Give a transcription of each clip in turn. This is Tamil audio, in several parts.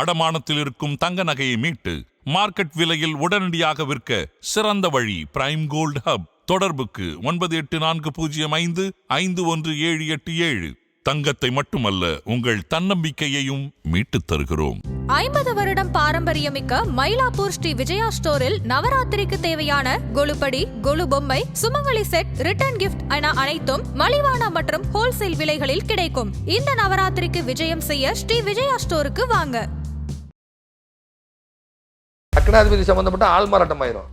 அடமானத்தில் இருக்கும் தங்க நகையை மீட்டு மார்க்கெட் விலையில் உடனடியாக விற்க சிறந்த வழி பிரைம் கோல்ட் ஹப் தொடர்புக்கு ஒன்பது எட்டு நான்கு பூஜ்ஜியம் ஐந்து ஐந்து ஒன்று ஏழு எட்டு ஏழு. தங்கத்தை மட்டுமல்ல உங்கள் தன்னம்பிக்கையையும் மீட்டுத் தருகிறோம். ஐம்பது வருடம் பாரம்பரியமிக்க மயிலாப்பூர் ஸ்ரீ விஜயா ஸ்டோரில் நவராத்திரிக்கு தேவையான கொலுப்படி கொலு பொம்மை சுமங்கலி செட் ரிட்டர்ன் கிஃப்ட் என அனைத்தும் மலிவான மற்றும் ஹோல்சேல் விலைகளில் கிடைக்கும். இந்த நவராத்திரிக்கு விஜயம் செய்ய ஸ்ரீ விஜயா ஸ்டோருக்கு வாங்க. லக்னாதிபதி சம்மந்தப்பட்ட ஆள்மாராட்டம் ஆயிரும்.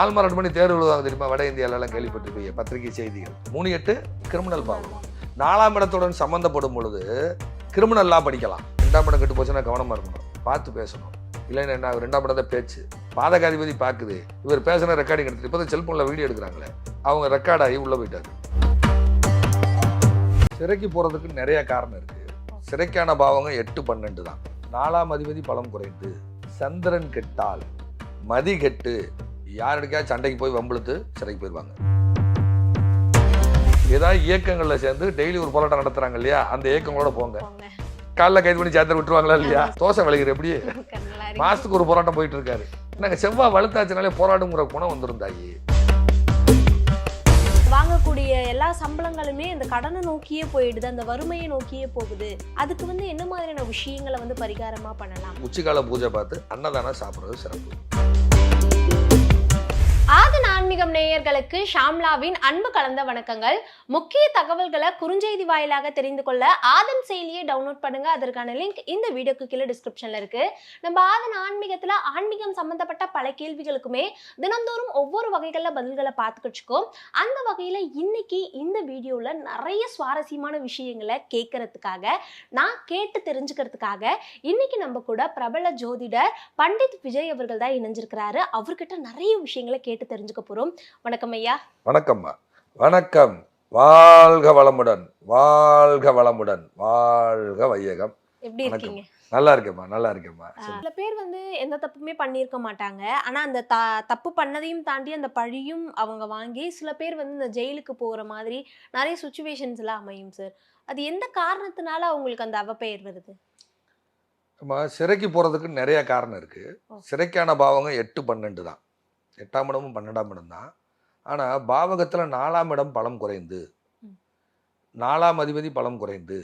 ஆள்மாராட்டம் பண்ணி தேர்வு எழுதுவாங்க தெரியுமா? வட இந்தியாவிலலாம் கேள்விப்பட்டிருப்பீங்க. பத்திரிகை செய்திகள். மூணு எட்டு கிரிமினல் பாவம். நாலாம் இடத்துடன் சம்மந்தப்படும் பொழுது கிரிமினல் லா படிக்கலாம். ரெண்டாம் இடம் கெட்டு போச்சுன்னா கவனமாக இருக்கணும். பார்த்து பேசணும். இல்லைன்னா என்ன ரெண்டாம் இடம் தான் பேச்சு. பாதகாதிபதி பார்க்குது. இவர் பேசுன ரெக்கார்டிங் எடுத்துட்டு இப்போ செல்ஃபோனில் வீடியோ எடுக்கிறாங்களே. அவங்க ரெக்கார்ட் ஆகி உள்ளே போயிட்டாரு. சிறைக்கு போகிறதுக்கு நிறைய காரணம் இருக்குது சிறைக்கான பாவங்க எட்டு பன்னெண்டு தான். நாலாம் அதிபதி பலம் குறைந்து. சந்திரன் கெட்டால் மதி கெட்டு யாருக்கா சண்டைக்கு போய் வம்பிழுத்து சிறைக்கு போயிடுவாங்க ஏதாவது இயக்கங்களில் சேர்ந்து டெய்லி ஒரு போராட்டம் நடத்துறாங்க இல்லையா? அந்த இயக்கங்களோட போங்க. காலைல கைது பண்ணி சேர்த்து விட்டுருவாங்களா இல்லையா? தோசை விளைகிற எப்படி? மாசத்துக்கு ஒரு போராட்டம் போயிட்டு இருக்காரு. நாங்கள் செவ்வாய் வலுத்தாச்சுனாலே போராடுங்கிற குணம் வந்திருந்தாயி வாங்கக்கூடிய எல்லா சம்பளங்களுமே இந்த கடனை நோக்கியே போயிடுது அந்த வறுமையை நோக்கியே போகுது. அதுக்கு வந்து என்ன மாதிரியான விஷயங்களை வந்து பரிகாரமா பண்ணலாம்? உச்சிக்கால பூஜை பார்த்து அன்னதானம் சாப்பிட்றது சிறப்பு. ஆன்மீகம் நேயர்களுக்கு ஷாம்லாவின் அன்பு கலந்த வணக்கங்கள். முக்கிய தகவல்களை குறுஞ்செய்தி வாயிலாக தெரிந்து கொள்ள ஆதன் செயலியை டவுன்லோட் பண்ணுங்க. அதற்கான லிங்க் இந்த வீடியோக்கு கீழே டிஸ்கிரிப்ஷன்ல இருக்கு. நம்ம ஆதன் ஆன்மீகத்துல ஆன்மீகம் சம்பந்தப்பட்ட பல கேள்விகளுக்குமே தினந்தோறும் ஒவ்வொரு வகைகள்ல பதில்களை பார்த்துக்கிச்சுக்கோம் அந்த வகையில இன்னைக்கு இந்த வீடியோல நிறைய சுவாரஸ்யமான விஷயங்களை கேட்கறதுக்காக நான் கேட்டு தெரிஞ்சுக்கிறதுக்காக இன்னைக்கு நம்ம கூட பிரபல ஜோதிடர் பண்டித் விஜய் அவர்கள் தான் இணைஞ்சிருக்கிறாரு. அவர்கிட்ட நிறைய விஷயங்களை கேட்டு தெரிஞ்சுக்க போறோம். வணக்கம் ஐயா. வணக்கம்மா வணக்கம். வாழ்க வளமுடன். வாழ்க வளமுடன். வாழ்க வையகம். எப்படி. இருக்கீங்க? நல்லா இருக்கேம்மா. நல்லா இருக்கேம்மா. சில பேர் வந்து எந்த தப்புமே பண்ணியிருக்க மாட்டாங்க. ஆனா அந்த த தப்பு பண்ணதையும் தாண்டி அந்த பழியும் அவங்க வாங்கி சில பேர் வந்து இந்த ஜெயிலுக்கு போற மாதிரி நிறைய சுச்சுவேஷன்ஸ் எல்லாம் அமையும் சார் அது எந்த காரணத்தினால அவங்களுக்கு அந்த அவப்பெயர் வருது? நம்ம சிறைக்கு போகிறதுக்கு நிறைய காரணம் இருக்குது. சிறைக்கான பாவங்க எட்டு பன்னெண்டு தான். எட்டாம் இடமும் பன்னெண்டாம் இடம் தான். ஆனால் பாவகத்தில் நாலாம் இடம் பலம் குறைந்து. நாலாம் அதிபதி பலம் குறைந்து.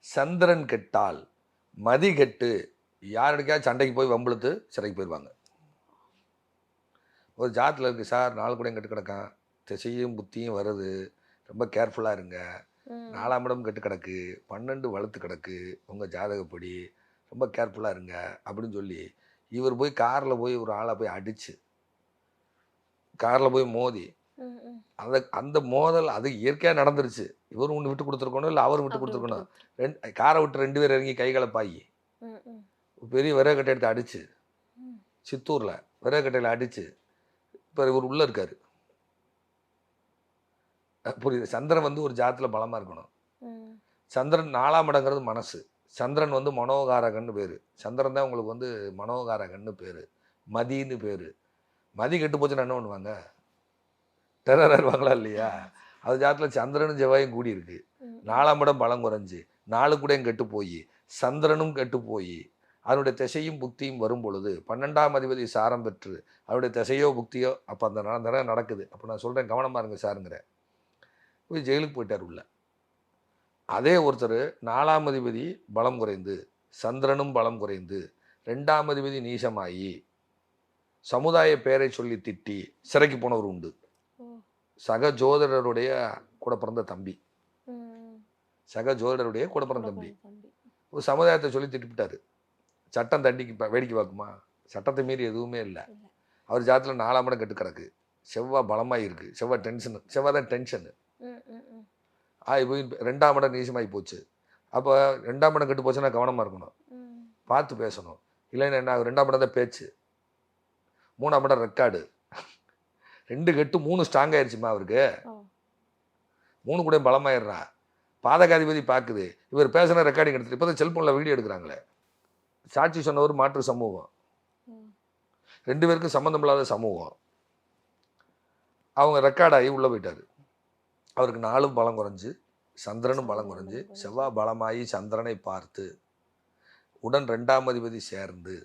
சந்திரன் கெட்டால் மதி கெட்டு. யாருக்கா சண்டைக்கு போய் வம்பிழுத்து சிறைக்கு போயிடுவாங்க ஒரு ஜாத்தில் இருக்குது சார் நாலு கூட கெட்டு கிடக்கான். திசையும் புத்தியும் வருது. ரொம்ப கேர்ஃபுல்லாக இருங்க. நாலாம் இடம் கெட்டு கிடக்கு. பன்னெண்டு வளர்த்து கிடக்கு. உங்கள் ஜாதகப்படி ரொம்ப கேர்ஃபுல்லாக இருங்க. அப்படின்னு சொல்லி இவர் போய் காரில் போய் ஒரு ஆளை போய் அடித்து காரில் போய் மோதி. அந்த அந்த மோதல் அது இயற்கையாக நடந்துருச்சு. இவரும் ஒன்று விட்டு கொடுத்துருக்கணும் இல்லை அவரும் விட்டு கொடுத்துருக்கணும். ரெண்டு காரை விட்டு ரெண்டு பேர் இறங்கி கைகளை பாயி. பெரிய விறகட்டை எடுத்து அடிச்சு. சித்தூரில் விறகட்டையில் அடிச்சு. இப்போ இவர் உள்ளே இருக்காரு. புரியுது. சந்திரன் வந்து ஒரு ஜாத்தில் பலமாக இருக்கணும். சந்திரன் நாலாம் இடங்கிறது மனசு. சந்திரன் வந்து மனோகாரகன்னு பேர். சந்திரன் தான் உங்களுக்கு வந்து மனோகாரகன்னு பேர். மதின்னு பேர். மதி கெட்டு போச்சுன்னா என்ன பண்ணுவாங்க? டெரர் ஆயிடுவாங்களா இல்லையா? அது ஜாத்தில் சந்திரனும் செவ்வாயும் கூடி இருக்கு. நாலாம் இடம் பலம் குறைஞ்சு நாலு கூடயும் கெட்டு போய் சந்திரனும் கெட்டு போய் அதனுடைய திசையும் புக்தியும் வரும் பொழுது பன்னெண்டாம் அதிபதி சாரம் பெற்று அவருடைய திசையோ புக்தியோ அப்போ அந்த நட- நிறைய நடக்குது. அப்போ நான் சொல்கிறேன் கவனமாக இருங்க சாருங்கிற. போய் ஜெயிலுக்கு போயிட்டார் உள்ள. அதே ஒருத்தர் நாலாம் அதிபதி பலம் குறைந்து சந்திரனும் பலம் குறைந்து ரெண்டாம் அதிபதி நீசமாகி சமுதாய பெயரை சொல்லி திட்டி சிறைக்கு போனவர் உண்டு. சக ஜோதிடருடைய கூட பிறந்த தம்பி. சக ஜோதிடருடைய கூட பிறந்த தம்பி. ஒரு சமுதாயத்தை சொல்லி திட்டிவிட்டாரு. சட்டம் தண்டிக்கு வேடிக்கை பார்க்குமா? சட்டத்தை மீறி எதுவுமே இல்லை. அவர் ஜாதத்தில் நாலாம் இடம் கெட்டு கிடக்கு. செவ்வாய் பலமாக இருக்குது செவ்வாய் டென்ஷன் செவ்வாய் தான் டென்ஷனு. ஆகி போய் ரெண்டாம் இடம் நீசமாகி போச்சு. அப்போ ரெண்டாம் இடம் கெட்டு போச்சுன்னா கவனமாக இருக்கணும். பார்த்து பேசணும். இல்லைன்னா என்ன ரெண்டாம் இடம் தான் பேச்சு. மூணாம் இடம் ரெக்கார்டு ரெண்டு கெட்டு மூணு ஸ்ட்ராங் ஆயிடுச்சுமா அவருக்கு. மூணு கூட பலமாயிடுறா. பாதகாதிபதி பார்க்குது இவர் பேசுன ரெக்கார்டிங் எடுத்துட்டு இப்போ தான் செல்ஃபோனில் வீடியோ எடுக்கிறாங்களே. சாட்சி சொன்னவர் மாற்று சமூகம். ரெண்டு பேருக்கும் சம்மந்தம் இல்லாத சமூகம். அவங்க ரெக்கார்ட் ஆகி உள்ளே போயிட்டாரு. அவருக்கு நாலும் பலம் குறைஞ்சு சந்திரனும் பலம் குறைஞ்சு செவ்வாய் பலமாகி சந்திரனை பார்த்து உடன் ரெண்டாம் அதிபதி சேர்ந்து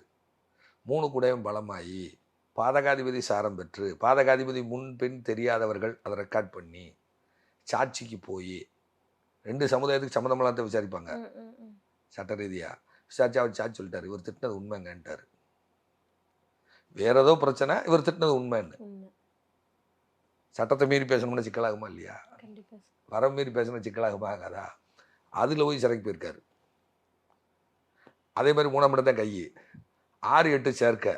மூணு கூடயும் பலமாகி பாதகாதிபதி சாரம் பெற்று பாதகாதிபதி முன் பின் தெரியாதவர்கள் அதை ரெக்கார்ட் பண்ணி சாட்சிக்கு போய் ரெண்டு சமுதாயத்துக்கு சம்மந்தமெல்லாம் விசாரிப்பாங்க. சட்ட ரீதியாக விசாரிச்சு அவர் சாட்சி சொல்லிட்டாரு. இவர் திட்டினது உண்மைங்கன்ட்டார். வேற ஏதோ பிரச்சனை இவர் திட்டினது உண்மைன்னு. உண்மை. சட்டத்தை மீறி பேசணும்னு சிக்கலாகுமா இல்லையா? கண்டிப்பா சார். வர மீறி பேசணும் சிக்கலாகுமா ஆகாதா அதில் போய் சிறைக்கு போயிருக்காரு. அதே மாதிரி மூணாம் இடம் தான் கை ஆறு எட்டு சேர்க்க.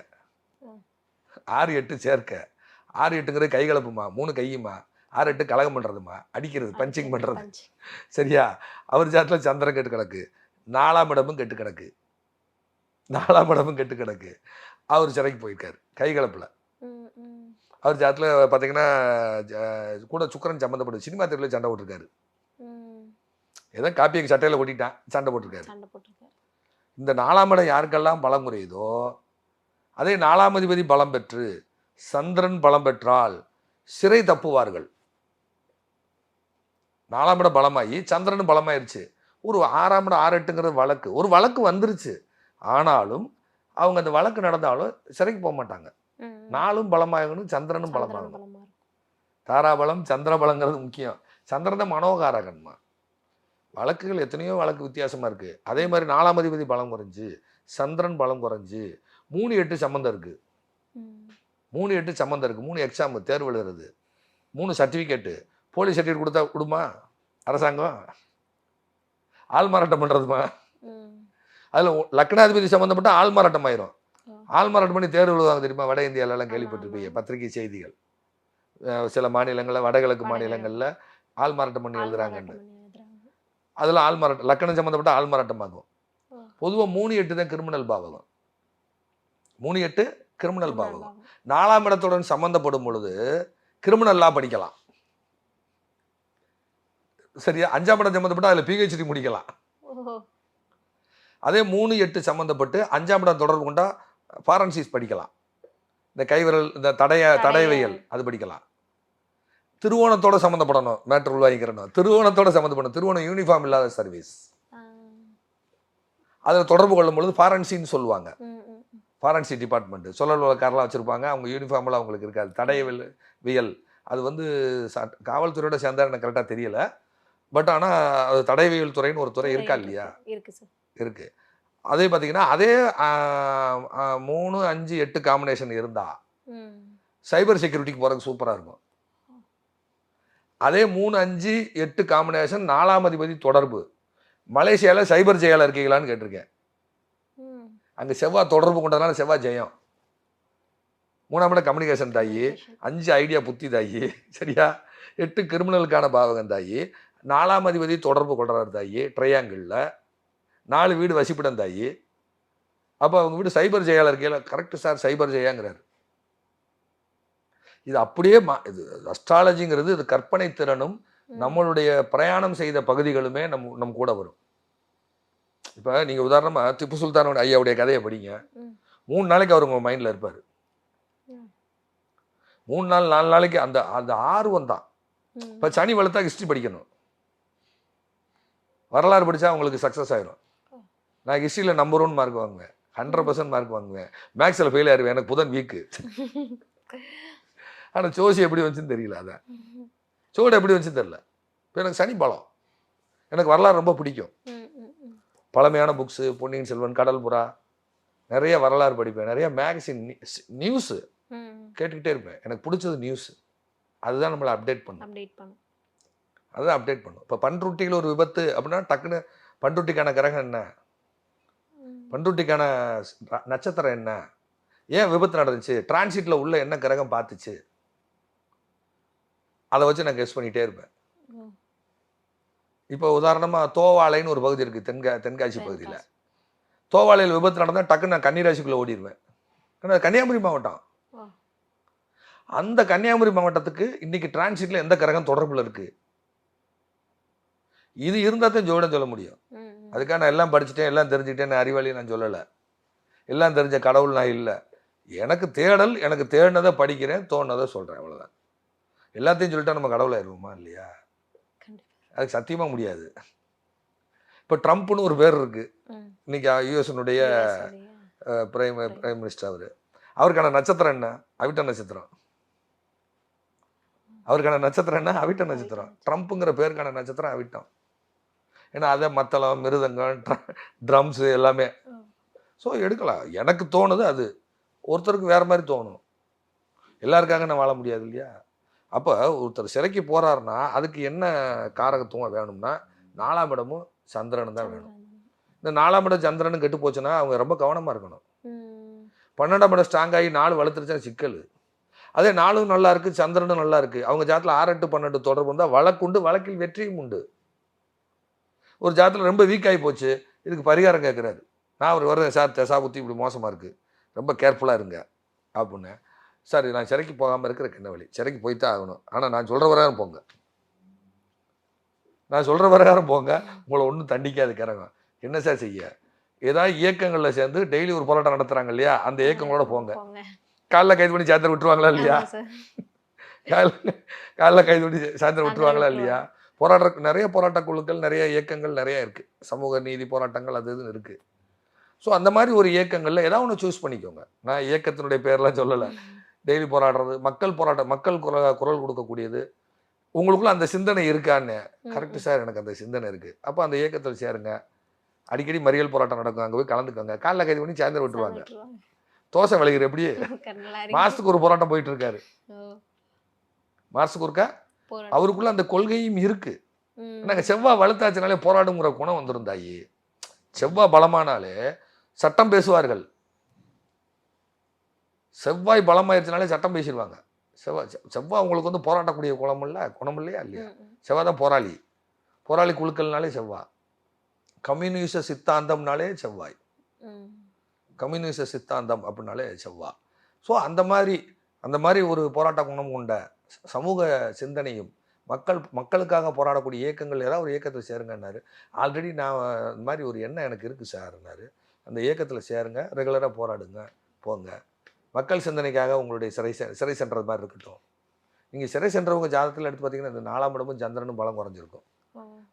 ஆறு எட்டு சேர்க்க. ஆறு எட்டுங்கிறது கை கலப்புமா? மூணு கையுமா? ஆறு எட்டு கலகம் பண்ணுறதுமா அடிக்கிறது பஞ்சிங் பண்ணுறது. சரியா? அவர் ஜாட்டில் சந்திரன் கெட்டு கிடக்கு. நாலாம் இடமும் கெட்டு கிடக்கு. நாலாம் இடமும் கெட்டு கிடக்கு. அவர் சிறைக்கு போயிருக்காரு கை கலப்பில். ம், ம். அவர் ஜாட்டில் பார்த்தீங்கன்னா கூட சுக்கரன் சம்மந்தப்பட்டு சினிமா தெருவில் சண்டை போட்டிருக்காரு. ஏதோ காப்பியை சட்டையில் போட்டிருக்காரு. சண்டை போட்டிருக்காரு. இந்த நாலாம் இடம் யாருக்கெல்லாம் பலம் குறையுதோ அதே நாலாம் அதிபதி பலம் பெற்று சந்திரன் பலம் பெற்றால் சிறை தப்புவார்கள். நாலாம் இடம் பலமாகி சந்திரன் பலமாயிருச்சு. ஒரு ஆறாம் இடம் ஆறு எட்டுங்கிறது வழக்கு ஒரு வழக்கு வந்துருச்சு. ஆனாலும் அவங்க அந்த வழக்கு நடந்தாலும் சிறைக்கு போக மாட்டாங்க. நாளும் பலமாகணும் சந்திரனும் சந்திரன் பலமாகணும். தாராபலம் சந்திரபலங்கிறது முக்கியம். சந்திரன் தான் மனோகாரகன்மா. வழக்குகள் எத்தனையோ வழக்கு வித்தியாசமா இருக்கு. அதே மாதிரி நாலாம் அதிபதி பலம் குறைஞ்சு சந்திரன் பலம் குறைஞ்சு மூணு எட்டு சம்மந்தம் இருக்கு ம். மூணு எட்டு சம்மந்தம் இருக்கு மூணு எக்ஸாம் தேர்வு எழுதுறது மூணு சர்டிஃபிகேட்டு போலீஸ் சர்டிஃபிகேட் கொடுத்தா கொடுமா அரசாங்கம் ஆள் மாறாட்டம் பண்ணுறதுமா. அதில் லக்னாதிபதி சம்மந்தப்பட்ட ஆள் மாறாட்டம் ஆயிரும் ஆ. ஆள் மாறாட்டம் பண்ணி தேர்வு எழுதுவாங்க தெரியுமா வட இந்தியாவிலலாம் கேள்விப்பட்டிருப்பீங்க. பத்திரிகை செய்திகள் சில மாநிலங்களில் வடகிழக்கு. மாநிலங்களில் ஆள் மாறாட்டம் பண்ணி எழுதுறாங்கன்னு. அதில் ஆள் மாறாட்டம் லக்கணம் சம்மந்தப்பட்ட ஆள் மாறாட்டம் ஆகும். பொதுவாக மூணு எட்டு தான் கிரிமினல் பாவகம் மூணு எட்டு கிரிமினல் பாவகம். நாலாம் இடத்துடன் சம்மந்தப்படும் பொழுது கிரிமினல் லா படிக்கலாம். சரியா? அஞ்சாம் இடம் சம்மந்தப்பட்டு அதில் பிஹெச்டி முடிக்கலாம். அதே மூணு எட்டு சம்மந்தப்பட்டு அஞ்சாம் இடம் தொடர்பு கொண்டா ஃபாரன்சிஸ் படிக்கலாம். இந்த கைவிரல் இந்த தடைய தடயவியல் அது படிக்கலாம். திருவோணத்தோட சம்மந்தப்படணும் மேட்ரு உள்வாங்கிக்கிறணும் திருவோணத்தோட சம்மந்தப்படணும் திருவோணம் யூனிஃபார்ம் இல்லாத சர்வீஸ். அதில் தொடர்பு கொள்ளும் பொழுது ஃபாரன்சின்னு சொல்லுவாங்க. ஃபாரன்சி டிபார்ட்மெண்ட் சொல்லல் வழக்காரெலாம் வச்சுருப்பாங்க. அவங்க யூனிஃபார்ம்லாம் அவங்களுக்கு இருக்காது. தடயவியல் வியல். அது வந்து காவல்துறையோட சேர்ந்தா எனக்கு கரெக்டாக தெரியல. பட் ஆனால் அது தடயவியல் துறைன்னு ஒரு துறை இருக்கா இல்லையா? சார். இருக்கு சார். இருக்கு. அதே பார்த்தீங்கன்னா அதே மூணு அஞ்சு எட்டு காம்பினேஷன் இருந்தா ம். சைபர் செக்யூரிட்டிக்கு போகிறதுக்கு சூப்பராக இருக்கும். அதே மூணு அஞ்சு எட்டு காம்பினேஷன் நாலாம் அதிபதி தொடர்பு. மலேசியாவில் சைபர் ஜெயால இருக்கீங்களான்னு கேட்டிருக்கேன். அங்கே செவ்வாய் தொடர்பு கொண்டதுனால செவ்வாய் ஜெயம். மூணாம் இடம் கம்யூனிகேஷன் தாயி. அஞ்சு ஐடியா புத்தி தாயி. சரியா? எட்டு கிரிமினலுக்கான பாவகம் தாயி. நாலாம் அதிபதி தொடர்பு கொள்றாரு தாயி ட்ரையாங்கிளில் நாலு வீடு வசிப்பிடம் தாயி. அப்போ அவங்க வீடு சைபர் ஜெயால இருக்கையில கரெக்ட் சார் சைபர் ஜெயாங்கிறாரு. இது அப்படியே மா இது அஸ்ட்ராலஜிங்கிறது இது கற்பனை திறனும். நம்மளுடைய பிரயாணம் செய்த பகுதிகளுமே நம் நம் கூட வரும். இப்போ நீங்கள் உதாரணமாக திப்பு சுல்தான் ஐயாவுடைய கதையை படிங்க. மூணு நாளைக்கு அவர் உங்கள் மைண்டில் இருப்பார். மூணு நாள் நாலு நாளைக்கு அந்த அந்த ஆர்வம் தான். இப்போ சனி வளர்த்தா ஹிஸ்ட்ரி படிக்கணும். வரலாறு படித்தா உங்களுக்கு சக்ஸஸ் ஆயிரும். நான் ஹிஸ்ட்ரியில் நம்பர் ஒன் மார்க் வாங்குவேன். ஹண்ட்ரட் பர்சன்ட் மார்க் வாங்குவேன். மேக்ஸில் ஃபெயில் ஆயிருவேன். எனக்கு புதன் வீக்கு ஆனால் ஜோசி எப்படி வந்துச்சுன்னு தெரியல அதான். சோடு எப்படி வந்துச்சுன்னு தெரியல. இப்போ எனக்கு சனி பலம். எனக்கு வரலாறு ரொம்ப பிடிக்கும். பழமையான புக்ஸு பொன்னியின் செல்வன் கடல் புறா நிறைய வரலாறு படிப்பேன். நிறைய மேகசின் நியூஸு. கேட்டுக்கிட்டே இருப்பேன். எனக்கு பிடிச்சது நியூஸ் அதுதான் நம்மளை அப்டேட் பண்ணும். அப்டேட் பண்ணும். அதுதான் அப்டேட் பண்ணும். இப்போ பண்ருட்டியில் ஒரு விபத்து அப்படின்னா டக்குன்னு பண்ருட்டிக்கான கிரகம் என்ன. பண்ருட்டிக்கான நட்சத்திரம் என்ன? ஏன் விபத்து நடந்துச்சு? டிரான்சிட்டில் உள்ள என்ன கிரகம் பார்த்துச்சு? அதை வச்சு நான் கெஸ் பண்ணிகிட்டே இருப்பேன். இப்போ உதாரணமாக தோவாளைன்னு ஒரு பகுதி இருக்குது தென்கா தென்காசி பகுதியில். தோவாளையில் விபத்து நடந்தால் டக்குன்னு நான் கன்னிராசிக்குள்ளே ஓடிடுவேன் ஏன்னா கன்னியாகுமரி மாவட்டம். அந்த கன்னியாகுமரி மாவட்டத்துக்கு இன்னைக்கு டிரான்சிட்ல எந்த கிரகம் தொடர்புல இருக்கு? இது இருந்தால் தான் ஜோடம் சொல்ல முடியும். அதுக்காக நான் எல்லாம் படிச்சுட்டேன் எல்லாம் தெரிஞ்சுக்கிட்டேன் அறிவாளி நான் சொல்லலை. எல்லாம் தெரிஞ்ச கடவுள் நான் இல்லை. எனக்கு தேடல் எனக்கு தேடினதை படிக்கிறேன் தோணுனதை சொல்கிறேன் அவ்வளோதான் எல்லாத்தையும் சொல்லிட்டா நம்ம கடவுளாயிருவோமா இல்லையா? அதுக்கு சத்தியமாக முடியாது. இப்போ ட்ரம்ப்னு ஒரு பேர் இருக்குது. இன்னைக்கு யுஎஸ்னுடைய பிரைம் பிரைம் மினிஸ்டர் அவர். அவருக்கான நட்சத்திரம் என்ன? அவிட்ட நட்சத்திரம். அவருக்கான நட்சத்திரம் என்ன? அவிட்ட நட்சத்திரம். ட்ரம்ப்புங்கிற பேருக்கான நட்சத்திரம் அவிட்டம். ஏன்னா அதை மத்தளம் மிருதங்கம் ட்ரம்ஸு எல்லாமே. ஸோ எடுக்கலாம். எனக்கு தோணுது அது. ஒருத்தருக்கு வேற மாதிரி தோணும். எல்லாருக்காக நான் வாழ முடியாது இல்லையா? அப்போ ஒருத்தர் சிறைக்கு போறாருன்னா அதுக்கு என்ன காரகத்துவம் வேணும்னா நாலாம் இடமும் சந்திரனும் தான் வேணும். இந்த நாலாம் இடம் சந்திரனும் கெட்டு போச்சுன்னா அவங்க ரொம்ப கவனமாக இருக்கணும். பன்னெண்டாம் இடம் ஸ்ட்ராங் ஆகி நாலு வளர்த்துருச்சா சிக்கல். அதே நாலும் நல்லா இருக்கு சந்திரனும் நல்லா இருக்கு. அவங்க ஜாத்தில் ஆறு எட்டு பன்னெண்டு தொடர்பு இருந்தால் வழக்குண்டு வழக்கில் வெற்றியும் உண்டு. ஒரு ஜாத்தில் ரொம்ப வீக் ஆகி போச்சு இதுக்கு பரிகாரம் கேட்குறாரு நான் அவர் வரேன் சார் தெசா புத்தி இப்படி மோசமாக இருக்குது ரொம்ப கேர்ஃபுல்லாக இருங்க அப்படின்னு. சார் நான் சிறைக்கு போகாமல் இருக்கிற என்ன வழி சிறைக்கு போய்த்தான் ஆகணும். ஆனால் நான் சொல்கிற வரையாரும் போங்க. நான் சொல்கிற வரையாரும் போங்க. உங்களை ஒன்றும் தண்டிக்காது கிறங்க என்ன சார் செய்ய? ஏதாவது இயக்கங்களில் சேர்ந்து டெய்லி ஒரு போராட்டம் நடத்துகிறாங்க இல்லையா? அந்த இயக்கங்களோட போங்க. காலைல கைது பண்ணி சாயந்தரம் விட்டுருவாங்களா இல்லையா? சார். காலைல காலைல கைது பண்ணி சாயந்தரம் விட்டுருவாங்களா விட்டுருவாங்க. இல்லையா? போராட்ட நிறைய போராட்ட குழுக்கள் நிறைய இயக்கங்கள் நிறைய இருக்கு. சமூக நீதி போராட்டங்கள் அது இதுன்னு இருக்கு. ஸோ அந்த மாதிரி ஒரு இயக்கங்கள்ல ஏதாவது ஒன்று சூஸ் பண்ணிக்கோங்க. நான் இயக்கத்தினுடைய பேர்லாம் சொல்லலை. டெய்லி போராடுறது மக்கள் போராட்டம் மக்கள் குரல் குரல் கொடுக்கக்கூடியது. உங்களுக்குள்ள அந்த சிந்தனை இருக்கான்னு. கரெக்ட். சார் எனக்கு அந்த சிந்தனை இருக்கு. அப்போ அந்த இயக்கத்தில் சேருங்க. அடிக்கடி மறியல் போராட்டம் நடக்கும். அங்கே போய் கலந்துக்கோங்க. காலைல கைது பண்ணி சாயந்தரம் விட்டுருவாங்க. தோசை விளைகிற எப்படி. மாசத்துக்கு ஒரு போராட்டம் போயிட்டு இருக்காரு மாசத்துக்கு ஒருக்கா. அவருக்குள்ள அந்த கொள்கையும் இருக்கு. ம். நாங்க செவ்வாய் வலுத்தாச்சுனாலே போராடுங்கிற குணம் வந்திருந்தாயி செவ்வாய் பலமானாலே சட்டம் பேசுவார்கள். செவ்வாய் பலமாயிருச்சுனாலே சட்டம் பேசிடுவாங்க. செவ்வாய் செவ்வாய் உங்களுக்கு வந்து போராட்டக்கூடிய குணம் இல்ல குணம் இல்லையா இல்லையா. செவ்வாய் தான் போராளி. போராளி குழுக்கள்னாலே செவ்வாய் கம்யூனிச சித்தாந்தம்னாலே செவ்வாய். கம்யூனிச சித்தாந்தம் அப்படின்னாலே செவ்வாய் ஸோ அந்த மாதிரி அந்த மாதிரி ஒரு போராட்ட குணம் கொண்ட சமூக சிந்தனையும் மக்கள் மக்களுக்காக போராடக்கூடிய இயக்கங்கள் ஏதாவது ஒரு இயக்கத்தில் சேருங்கன்னாரு. ஆல்ரெடி நான் இந்த மாதிரி ஒரு எண்ணம் எனக்கு இருக்குது சார்னாரு அந்த இயக்கத்தில் சேருங்க ரெகுலராக போராடுங்க போங்க. மக்கள் சிந்தனைக்காக உங்களுடைய சிறை சிறை சென்றது மாதிரி இருக்கட்டும். நீங்கள் சிறை சென்றவங்க ஜாதகத்தில் எடுத்து பார்த்தீங்கன்னா இந்த நாலாம் இடமும் சந்திரனும் பலம் குறைஞ்சிருக்கும்.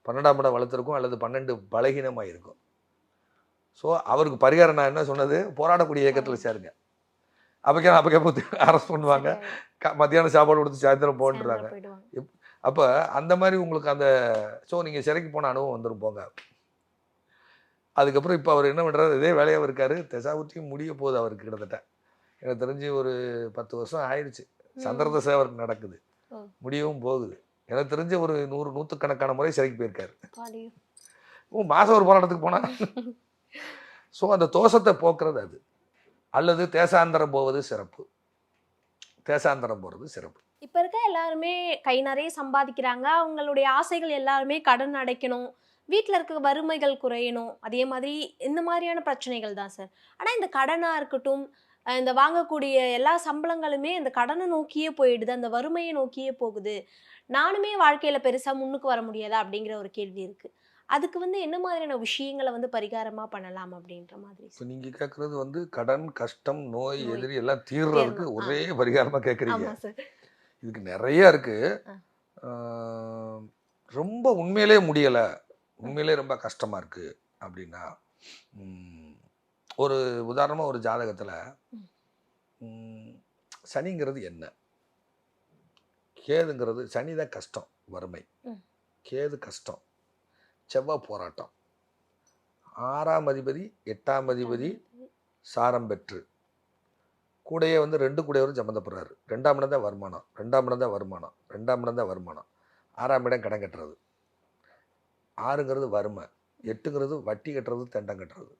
பன்னெண்டாம் இடம் வளர்த்துருக்கும் அல்லது பன்னெண்டு பலகீனமாக இருக்கும் ஸோ அவருக்கு பரிகாரம் நான் என்ன சொன்னது? போராடக்கூடிய இயக்கத்தில் சேருங்க. அப்போக்கே அப்போக்கே அரெஸ்ட் பண்ணுவாங்க. மத்தியானம் சாப்பாடு கொடுத்து சாயந்தரம் போன்றாங்க. அப்போ அந்த மாதிரி உங்களுக்கு அந்த ஸோ நீங்கள் சிறைக்கு போன அனுபவம் வந்துடும் போங்க. அதுக்கப்புறம் இப்போ அவர் என்ன பண்ணுறாரு இதே வேலையாக இருக்காரு. தெசாவுத்தியும் முடிய போகுது அவருக்கு கிட்டத்தட்ட. எனக்கு தெரிஞ்சு ஒரு பத்து வருஷம் ஆயிடுச்சு. சந்திர ம். தசை அவருக்கு நடக்குது. முடியவும் போகுது. எனக்கு தெரிஞ்ச ஒரு நூறு நூற்றுக்கணக்கான முறை சிறைக்கு போயிருக்காரு. மாதம் ஒரு போராட்டத்துக்கு போனா? ஸோ அந்த தோஷத்தை போக்குறது அது. அல்லது தேசாந்தரம் போவது சிறப்பு. தேசாந்தரம் போகிறது சிறப்பு. இப்ப இருக்க எல்லாருமே கை நிறைய சம்பாதிக்கிறாங்க. அவங்களுடைய ஆசைகள் எல்லாருமே கடன் அடைக்கணும். வீட்டில் இருக்க வறுமைகள் குறையணும். அதே மாதிரி இந்த மாதிரியான பிரச்சனைகள் தான் சார். ஆனால் இந்த கடனாக இருக்கட்டும் இந்த வாங்கக்கூடிய எல்லா சம்பளங்களுமே இந்த கடனை நோக்கியே போயிடுது அந்த வறுமையை நோக்கியே போகுது. நானுமே வாழ்க்கையில் பெருசாக முன்னுக்கு வர முடியாதா அப்படிங்கிற ஒரு கேள்வி இருக்கு. அதுக்கு வந்து என்ன மாதிரியான விஷயங்களை வந்து பரிகாரமாக பண்ணலாம் அப்படின்ற மாதிரி இப்போ நீங்கள் கேட்குறது வந்து கடன் கஷ்டம் நோய். எதிரி எல்லாம் தீர்றதுக்கு. ஒரே பரிகாரமாக கேட்குறீங்க இதுக்கு நிறைய இருக்கு. ஆ. ஆஹ், ரொம்ப உண்மையிலே முடியலை. உண்மையிலே ரொம்ப கஷ்டமாக இருக்கு அப்படின்னா ஒரு உதாரணமாக ஒரு ஜாதகத்தில். சனிங்கிறது என்ன? கேதுங்கிறது சனி தான் கஷ்டம் வறுமை. கேது கஷ்டம் செவ்வாய் போராட்டம். ஆறாம் அதிபதி எட்டாம் அதிபதி சாரம் பெற்று. கூடையே வந்து ரெண்டு கூடையவரும் சம்மந்தப்படுறாரு ரெண்டாம் இடம் தான் வருமானம் ரெண்டாம் இடம் தான் வருமானம் ரெண்டாம் இடம் தான் வருமானம். ஆறாம் இடம் கடன் கட்டுறது. ஆறுங்கிறது வறுமை எட்டுங்கிறது வட்டி கட்டுறது தெண்டம் கட்டுறது.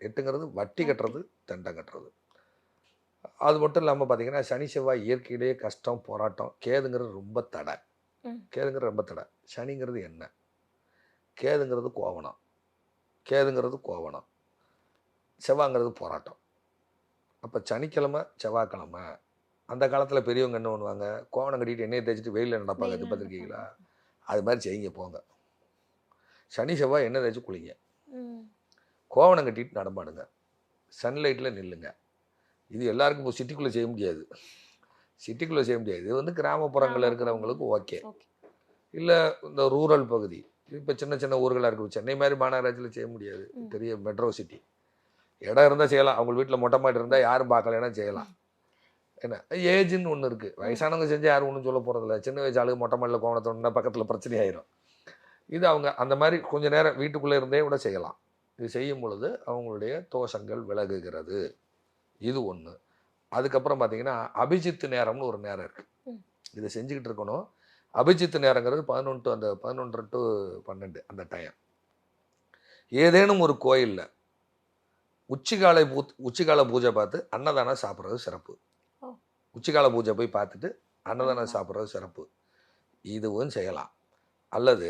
எட்டுங்கிறது வட்டி கட்டுறது தெண்டம் கட்டுறது. அது மட்டும் இல்லாமல் பார்த்தீங்கன்னா சனி செவ்வாய் இயற்கையிலேயே கஷ்டம் போராட்டம் கேதுங்கிறது ரொம்ப தடை. கேதுங்கிறது ரொம்ப தடை. சனிங்கிறது என்ன? கேதுங்கிறது கோவணம். கேதுங்கிறது கோவணம். செவ்வாங்கிறது போராட்டம். அப்போ சனிக்கிழமை செவ்வாய்க்கிழமை. அந்த காலத்தில் பெரியவங்க என்ன பண்ணுவாங்க? கோவணம் கட்டிட்டு எண்ணெயை தேய்ச்சிட்டு வெயிலில் நடப்பாங்க? இது பார்த்துருக்கீங்களா அது மாதிரி செய்யுங்க போங்க. சனி செவ்வாய் எண்ணெய் தேய்ச்சி குளிங்க. கோவணம் கட்டிட்டு நடமாடுங்க. சன்லைட்டில் நில்லுங்க. இது எல்லாருக்கும் இப்போ சிட்டிக்குள்ளே செய்ய முடியாது. சிட்டிக்குள்ளே செய்ய முடியாது. இது வந்து கிராமப்புறங்களில் இருக்கிறவங்களுக்கு ஓகே. இல்லை இந்த ரூரல் பகுதி. இப்போ சின்ன சின்ன ஊர்களாக இருக்குது சென்னை மாதிரி மாநகராட்சியில் செய்ய முடியாது. பெரிய மெட்ரோ சிட்டி. இடம் இருந்தால் செய்யலாம். அவங்க வீட்டில் மொட்டை மாடி இருந்தால் யாரும் பார்க்கலன்னா செய்யலாம். என்ன? ஏஜ்னு ஒன்று இருக்குது வயசானவங்க செஞ்சு யாரும் ஒன்றும் சொல்ல போகிறதில்ல சின்ன வயசு ஆளுங்க மொட்டை மாடியில் கோணத்தோன்னா பக்கத்தில் பிரச்சனை ஆயிரும். இது அவங்க அந்த மாதிரி கொஞ்ச நேரம் வீட்டுக்குள்ளே இருந்தே கூட செய்யலாம். இது செய்யும் பொழுது அவங்களுடைய தோஷங்கள் விலகுகிறது. இது ஒன்று அதுக்கப்புறம் பார்த்தீங்கன்னா அபிஜித் நேரம்னு ஒரு நேரம் இருக்குது. இதை செஞ்சுக்கிட்டு இருக்கணும். அபிஜித் நேரங்கிறது பதினொன்று to அந்த பதினொன்று டு பன்னெண்டு அந்த டைம் ஏதேனும் ஒரு கோயிலில் உச்சிகாலை பூ உச்சிகால பூஜை பார்த்து அன்னதானம் சாப்பிட்றது சிறப்பு. உச்சிகால பூஜை போய் பார்த்துட்டு அன்னதானம். சாப்பிட்றது சிறப்பு. இதுவும் செய்யலாம். அல்லது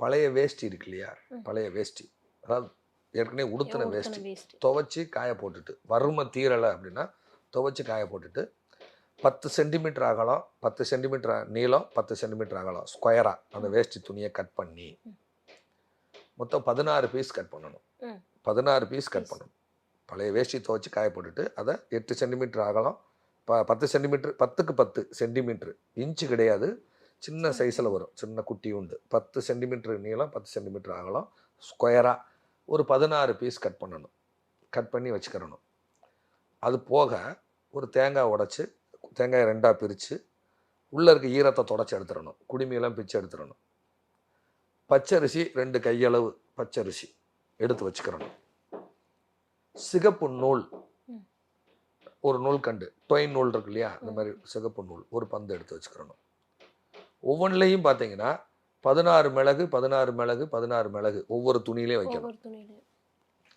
பழைய வேஷ்டி இருக்கு இல்லையா. பழைய வேஷ்டி அதாவது ஏற்கனவே உடுத்தின வேஷ்டி வேஸ்ட் துவைச்சி காய போட்டுட்டு வறுமை தீரலை அப்படின்னா துவைச்சி காய போட்டுட்டு பத்து சென்டிமீட்டர் அகலம் பத்து சென்டிமீட்டர் நீளம் பத்து சென்டிமீட்டர் அகலம் ஸ்கொயராக அந்த வேஷ்டி துணியை கட் பண்ணி. மொத்தம் பதினாறு பீஸ் கட் பண்ணணும். பதினாறு பீஸ் கட். பண்ணணும் பழைய வேஷ்டி துவைச்சி காய போட்டுட்டு அதை எட்டு சென்டிமீட்டர் அகலம் ப பத்து சென்டிமீட்டர் பத்துக்கு பத்து சென்டிமீட்டர் இன்ச்சு கிடையாது சின்ன. சைஸில் வரும். சின்ன குட்டி உண்டு. பத்து சென்டிமீட்டர் நீளம் பத்து சென்டிமீட்டர் அகலம். ஸ்கொயராக ஒரு பதினாறு பீஸ் கட் பண்ணணும். கட் பண்ணி வச்சுக்கிறணும். அது போக ஒரு தேங்காய் உடைச்சி தேங்காயை ரெண்டாக பிரித்து உள்ளே இருக்க ஈரத்தை தொடச்சி எடுத்துடணும். குடுமியெல்லாம் பிச்சு எடுத்துடணும். பச்சரிசி ரெண்டு கையளவு பச்சரிசி எடுத்து வச்சுக்கிறணும். சிகப்பு நூல். ஒரு நூல் கண்டு டொயின் நூல் இருக்கு இல்லையா இந்த ம். மாதிரி சிகப்பு நூல். ஒரு பந்து எடுத்து வச்சுக்கிறணும். ஒவ்வொன்றிலையும் பார்த்தீங்கன்னா பதினாறு மிளகு பதினாறு மிளகு பதினாறு மிளகு ஒவ்வொரு துணியிலையும் வைக்கணும்.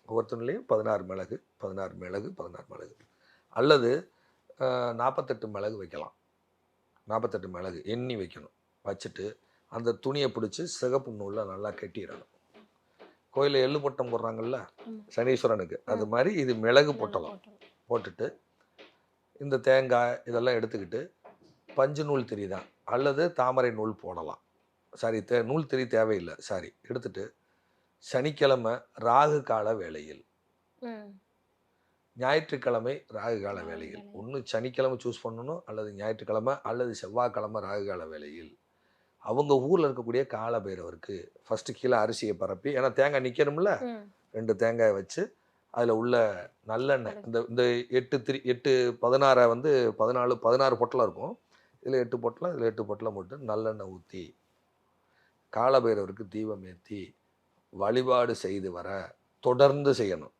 ஒவ்வொரு துணிலையும் பதினாறு மிளகு பதினாறு மிளகு பதினாறு மிளகு. அல்லது நாற்பத்தெட்டு மிளகு வைக்கலாம். நாற்பத்தெட்டு மிளகு எண்ணி வைக்கணும். வச்சுட்டு அந்த துணியை பிடிச்சி சிகப்பு நூலில் நல்லா கட்டிடணும். கோயிலில் எள்ளு பொட்டம் போடுறாங்கல்ல. சனீஸ்வரனுக்கு. அது மாதிரி இது மிளகு போட்டலாம். போட்டுட்டு இந்த தேங்காய் இதெல்லாம் எடுத்துக்கிட்டு பஞ்சு நூல் திரி தான் அல்லது தாமரை நூல் போடலாம் சாரி தே நூல் திரி தேவையில்லை சாரி எடுத்துட்டு சனிக்கிழமை ராகு கால வேளையில் ம். ஞாயிற்றுக்கிழமை ராகு கால கால. ஒன்று சனிக்கிழமை சூஸ் பண்ணணும் அல்லது ஞாயிற்றுக்கிழமை அல்லது செவ்வாய்க்கிழமை ராகு கால வேளையில் அவங்க ஊரில் இருக்கக்கூடிய கால பைரவருக்கு ஃபஸ்ட்டு கீழே அரிசியை பரப்பி ஏன்னா தேங்காய் நிற்கணும்ல. ரெண்டு தேங்காயை வச்சு அதில் உள்ள நல்லெண்ணெய். இந்த இந்த எட்டு திரி எட்டு பதினாறை வந்து பதினாலு பதினாறு பொட்டலம் இருக்கும் இதில் எட்டு பொட்டலம் இதில் எட்டு பொட்டலம் போட்டு நல்லெண்ணெய் ஊற்றி காலபைரவருக்கு தீபம் ஏற்றி வழிபாடு செய்து வர தொடர்ந்து செய்யணும்.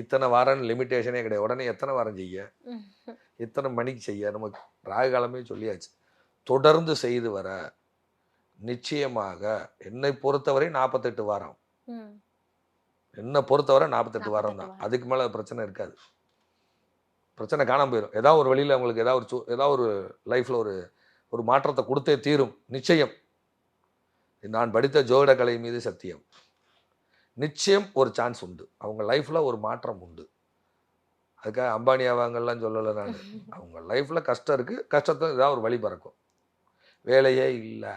இத்தனை வாரம் லிமிட்டேஷனே கிடையாது உடனே எத்தனை வாரம் செய்ய. இத்தனை மணிக்கு செய்ய நமக்கு ராகு காலமே சொல்லியாச்சு தொடர்ந்து செய்து வர நிச்சயமாக என்னை பொறுத்தவரை நாற்பத்தெட்டு வாரம். என்னை பொறுத்தவரை நாற்பத்தெட்டு வாரம் தான் 48 வாரம். அதுக்கு மேலே பிரச்சனை இருக்காது பிரச்சனை காணாம போயிடும் ஏதாவது ஒரு வழியில் உங்களுக்கு ஏதாவது ஒரு சு- ஏதாவது ஒரு லைஃப்பில் ஒரு ஒரு மாற்றத்தை கொடுத்தே தீரும். நிச்சயம். நான் படித்த ஜோதிட கலை மீது சத்தியம். நிச்சயம் ஒரு சான்ஸ் உண்டு. அவங்க லைஃப்பில் ஒரு மாற்றம் உண்டு. அதுக்காக அம்பானி ஆவாங்கலாம் சொல்லலை நான். அவங்க லைஃப்பில் கஷ்டம் இருக்குது கஷ்டத்தை ஏதாவது ஒரு வழி பறக்கும். வேலையே இல்லை.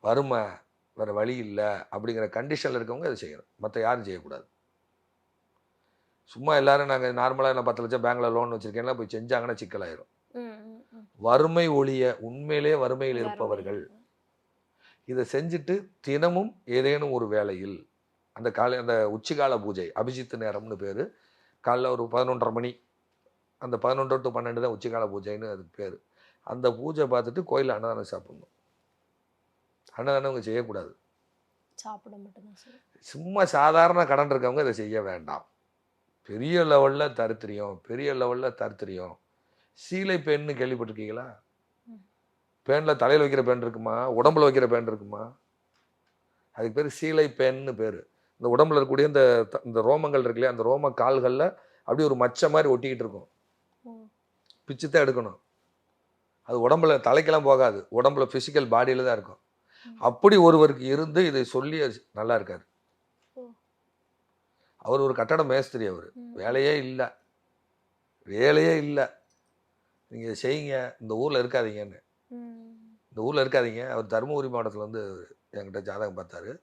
வறுமை. வேறு வழி இல்லை. அப்படிங்கிற கண்டிஷனில் இருக்கவங்க அதை செய்யணும். மற்ற யாரும் செய்யக்கூடாது. சும்மா எல்லாரும் நாங்கள் நார்மலாக நான் பத்து லட்சம் பேங்க்ல லோன் வச்சுருக்கேன்லாம் போய் செஞ்சாங்கன்னா சிக்கலாயிரும். வறுமை ஒழிய உண்மையிலே வறுமையில் வேற இருப்பவர்கள். இதை செஞ்சுட்டு தினமும் ஏதேனும் ஒரு வேளையில் அந்த காலை அந்த உச்சிகால பூஜை அபிஜித் நேரம்னு பேர் காலைல ஒரு பதினொன்றரை மணி அந்த பதினொன்று டு பன்னெண்டு தான் உச்சிகால பூஜைன்னு அதுக்கு பேர். அந்த பூஜை பார்த்துட்டு கோயிலில் அன்னதானம் சாப்பிடணும். அன்னதானம் இவங்க செய்யக்கூடாது. சாப்பிட மட்டும்தான் சும்மா சாதாரண கடன் இருக்கவங்க இதை செய்ய வேண்டாம். பெரிய லெவலில் தருத்திரியம் பெரிய லெவலில் தருத்திரியம். சீலை பென்னு கேள்விப்பட்டிருக்கீங்களா. பேனில் தலையில் வைக்கிற பேன் இருக்குமா? உடம்புல வைக்கிற பேன் இருக்குமா? அதுக்கு பேர் சீலை பேன்னு பேர். இந்த உடம்புல இருக்கக்கூடிய இந்த இந்த ரோமங்கள் இருக்கு அந்த ரோம கால்களில் அப்படியே ஒரு மச்ச மாதிரி ஒட்டிக்கிட்டு இருக்கும். பிச்சு தான் எடுக்கணும். அது உடம்புல தலைக்கெல்லாம் போகாது. உடம்புல ஃபிசிக்கல் பாடியில் தான் இருக்கும். அப்படி ஒருவருக்கு இருந்து இதை சொல்லி நல்லா இருக்காரு. ஓ. அவர் ஒரு கட்டட மேஸ்திரி அவர். வேலையே இல்லை. வேலையே இல்லை. நீங்கள் செய்யுங்க. இந்த ஊரில் இருக்காதீங்கன்னு. இந்த ஊரில் இருக்காதீங்க. அவர் தருமபுரி மாவட்டத்தில் வந்து என்கிட்ட ஜாதகம் பார்த்தாரு.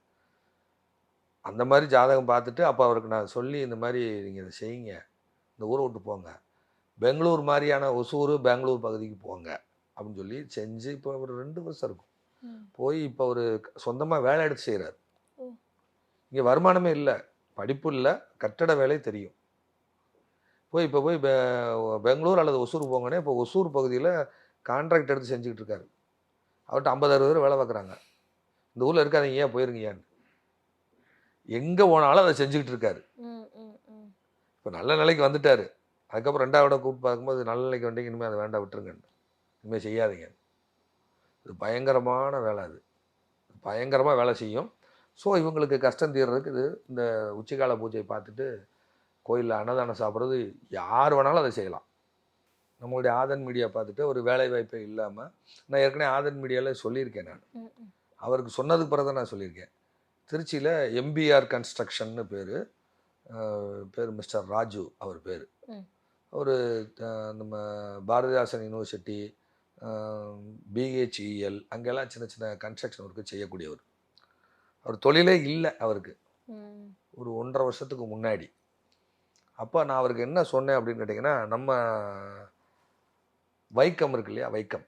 அந்த மாதிரி ஜாதகம் பார்த்துட்டு அப்போ அவருக்கு நான் சொல்லி இந்த மாதிரி நீங்கள் இதை செய்யுங்க. இந்த ஊரை விட்டு போங்க. பெங்களூர் மாதிரியான ஒசூர் பெங்களூர் பகுதிக்கு போங்க. அப்படின்னு சொல்லி செஞ்சு இப்போ ஒரு ரெண்டு வருஷம் இருக்கும். போய் இப்போ ஒரு சொந்தமாக வேலை எடுத்து செய்கிறார். இங்கே வருமானமே இல்லை. படிப்பு இல்லை கட்டட வேலை தெரியும். போய் இப்போ போய் பெ- பெங்களூர் அல்லது ஒசூர் போங்கன்னே இப்போ ஒசூர் பகுதியில் கான்ட்ராக்ட் எடுத்து செஞ்சுக்கிட்டு இருக்காரு. அவர்கிட்ட ஐம்பது அறுபது பேர் வேலை பார்க்குறாங்க இந்த ஊரில் இருக்காதீங்க ஏன் போயிருங்க ஏன் எங்கே போனாலும் அதை செஞ்சுக்கிட்டு இருக்காரு. இப்போ நல்ல நிலைக்கு வந்துட்டாரு. அதுக்கப்புறம் ரெண்டாவது கூப்பிட்டு பார்க்கும்போது நல்ல நிலைக்கு வந்தீங்க இனிமேல் அதை வேண்டாம் விட்டுருங்க இனிமேல் செய்யாதீங்க இது பயங்கரமான வேலை அது. பயங்கரமாக வேலை செய்யும். ஸோ இவங்களுக்கு கஷ்டம் தீர்றதுக்கு இது இந்த உச்சிகால பூஜை பார்த்துட்டு கோயிலில் அன்னதானம் சாப்பிட்றது யார் வேணாலும் அதை செய்யலாம். நம்மளுடைய ஆதன் மீடியா பார்த்துட்டு ஒரு வேலை வாய்ப்பே இல்லாமல் நான் ஏற்கனவே ஆதன் மீடியாவில் சொல்லியிருக்கேன் நான். அவருக்கு சொன்னதுக்கு பிறகு தான் நான் சொல்லியிருக்கேன். திருச்சியில் எம்பிஆர் கன்ஸ்ட்ரக்ஷன்னு பேர் பேர் மிஸ்டர் ராஜு அவர் பேர். அவர் நம்ம பாரதிதாசன் யூனிவர்சிட்டி பிஹெச்இஎல் அங்கெல்லாம் சின்ன சின்ன கன்ஸ்ட்ரக்ஷன் ஒர்க்கு செய்யக்கூடியவர். அவர் தொழிலே இல்லை அவருக்கு. ஒரு ஒன்றரை வருஷத்துக்கு முன்னாடி அப்போ நான் அவருக்கு என்ன சொன்னேன் அப்படின்னு கேட்டிங்கன்னா நம்ம வைக்கம் இருக்கு இல்லையா வைக்கம்.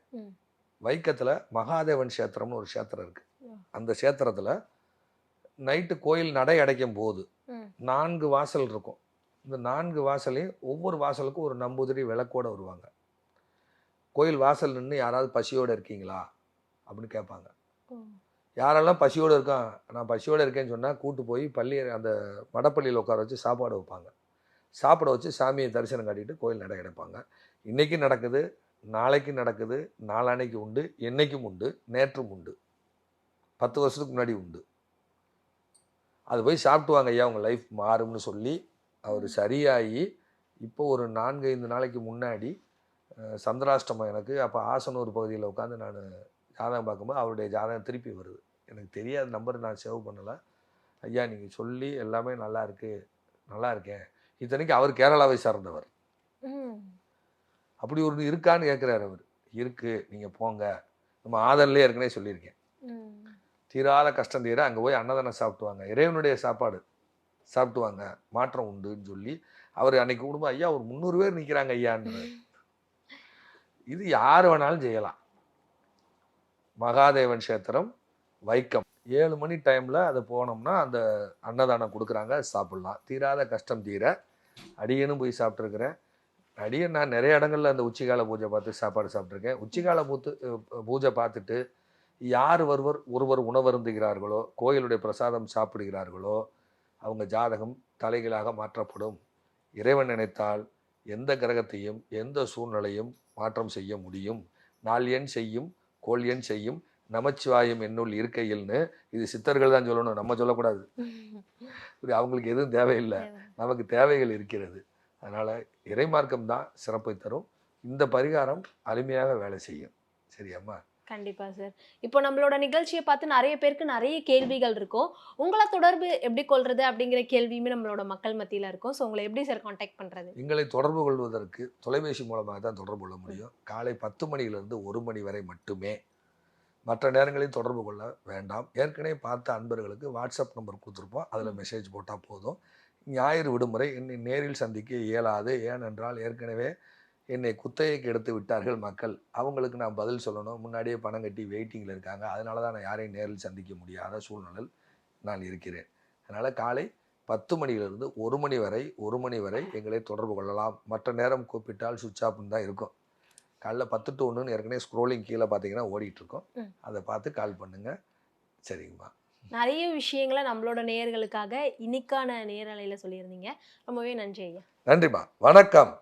வைக்கத்தில் மகாதேவன் சேத்திரம்னு ஒரு சேத்திரம் இருக்குது ம். அந்த சேத்திரத்தில் நைட்டு கோயில் நடை அடைக்கும் போது. நான்கு வாசல் இருக்கும் இந்த நான்கு வாசலையும் ஒவ்வொரு வாசலுக்கும் ஒரு நம்புதிரி விளக்கோட வருவாங்க கோயில் வாசல் நின்று யாராவது பசியோடு இருக்கீங்களா அப்படின்னு கேட்பாங்க. யாரெல்லாம் பசியோடு இருக்கான் நான் பசியோடு இருக்கேன்னு சொன்னால் கூட்டு போய் பள்ளி அந்த மடப்பள்ளியில் உட்கார வச்சு சாப்பாடு வைப்பாங்க. சாப்பிட வச்சு சாமியை தரிசனம் காட்டிட்டு கோயில் நடை எடுப்பாங்க இன்றைக்கி நடக்குது நாளைக்கு நடக்குது நாளானைக்கு உண்டு என்றைக்கும் உண்டு நேற்றும் உண்டு. பத்து வருஷத்துக்கு முன்னாடி உண்டு. அது போய் சாப்பிட்டு வாங்க ஐயா உங்கள் லைஃப் மாறும்னு சொல்லி அவர் சரியாகி இப்போ ஒரு நான்கு ஐந்து நாளைக்கு முன்னாடி சந்திராஷ்டமம் எனக்கு. அப்போ ஆசனூர் பகுதியில் உட்காந்து நான் ஜாதகம் பார்க்கும்போது அவருடைய ஜாதகம் திருப்பி வருது. எனக்கு தெரியாத நம்பர் நான் சேவ் பண்ணலை. ஐயா நீங்கள் சொல்லி எல்லாமே நல்லா இருக்கு. நல்லா இருக்கேன். இத்தனைக்கு அவர் கேரளாவை சார்ந்தவர். அப்படி ஒரு இருக்கான்னு கேட்குறாரு அவர். இருக்கு நீங்கள் போங்க. நம்ம ஆதன்லேயே ஏற்கனவே சொல்லியிருக்கேன். தீராத கஷ்டம் தீர அங்கே போய் அன்னதானம் சாப்பிட்டுவாங்க. இறைவனுடைய சாப்பாடு சாப்பிட்டுவாங்க. மாற்றம் உண்டுன்னு சொல்லி அவர் அன்னைக்கு குடும்பம் ஐயா ஒரு முந்நூறு பேர் நிற்கிறாங்க ஐயான்னு இது யார் வேணாலும் செய்யலாம். மகாதேவன் கஷேத்திரம் வைக்கம். ஏழு மணி டைமில் அது போனோம்னா அந்த அன்னதானம் கொடுக்குறாங்க சாப்பிட்லாம். தீராத கஷ்டம் தீர அடியனும் போய் சாப்பிட்ருக்குறேன் அடியன் நான் நிறைய இடங்களில் அந்த உச்சிகால பூஜை பார்த்து சாப்பாடு சாப்பிட்ருக்கேன் உச்சிகால பூத்து பூஜை பார்த்துட்டு யார் ஒருவர் ஒருவர் உணவருந்துகிறார்களோ கோயிலுடைய பிரசாதம் சாப்பிடுகிறார்களோ அவங்க ஜாதகம் தலைகீழாக மாற்றப்படும். இறைவன் நினைத்தால் எந்த கிரகத்தையும் எந்த சூழ்நிலையும் மாற்றம் செய்ய முடியும். நாள் எண் செய்யும் எண் செய்யும் நமச்சிவாயம் என்னுள் இருக்கையில்னு இது சித்தர்கள் தான் சொல்லணும் நம்ம சொல்லக்கூடாது. இப்படி அவங்களுக்கு எதுவும் தேவையில்லை. நமக்கு தேவைகள் இருக்கிறது. அதனால் இறைமார்க்கம் தான் சிறப்பை தரும். இந்த பரிகாரம் அருமையாக வேலை செய்யும். சரியாம்மா? கண்டிப்பா சார் இப்போ நம்மளோட நிகழ்ச்சியை பார்த்து நிறைய பேருக்கு நிறைய கேள்விகள் இருக்கும். உங்களை தொடர்பு எப்படி கொள்றது அப்படிங்கிற கேள்வியுமே நம்மளோட மக்கள் மத்தியில இருக்கும். ஸோ உங்களை எப்படி சார் காண்டாக்ட் பண்றது? எங்களை தொடர்பு கொள்வதற்கு தொலைபேசி மூலமாக தான் தொடர்பு கொள்ள முடியும். காலை பத்து மணியிலிருந்து ஒரு மணி வரை மட்டுமே. மற்ற நேரங்களில் தொடர்பு கொள்ள வேண்டாம். ஏற்கனவே பார்த்த அன்பர்களுக்கு வாட்ஸ்அப் நம்பர் கொடுத்துருப்போம். அதில் மெசேஜ் போட்டால் போதும். ஞாயிறு விடுமுறை. என்னை நேரில் சந்திக்க இயலாது. ஏனென்றால் ஏற்கனவே என்னை குத்தகைக்கு எடுத்து விட்டார்கள் மக்கள். அவங்களுக்கு நான் பதில் சொல்லணும். முன்னாடியே பணம் கட்டி வெயிட்டிங்கில் இருக்காங்க. அதனால தான் நான் யாரையும் நேரில் சந்திக்க முடியாத சூழ்நிலையில் நான் இருக்கிறேன். அதனால் காலை பத்து மணியிலிருந்து ஒரு மணி வரை ஒரு மணி வரை எங்களை தொடர்பு கொள்ளலாம். மற்ற நேரம் கூப்பிட்டால் சுவிட்ச் ஆஃப்னு தான் இருக்கும். காலைல பத்து டு ஒன்றுன்னு ஏற்கனவே ஸ்க்ரோலிங் கீழே பார்த்தீங்கன்னா ஓடிட்டு இருக்கோம் ம். அதை பார்த்து கால் பண்ணுங்கள் சரிங்கம்மா. நிறைய விஷயங்களை நம்மளோட நேயர்களுக்காக இன்னைக்கான நேரலையில சொல்லியிருந்தீங்க. ரொம்பவே நன்றி ஐயா. நன்றிம்மா. வணக்கம்.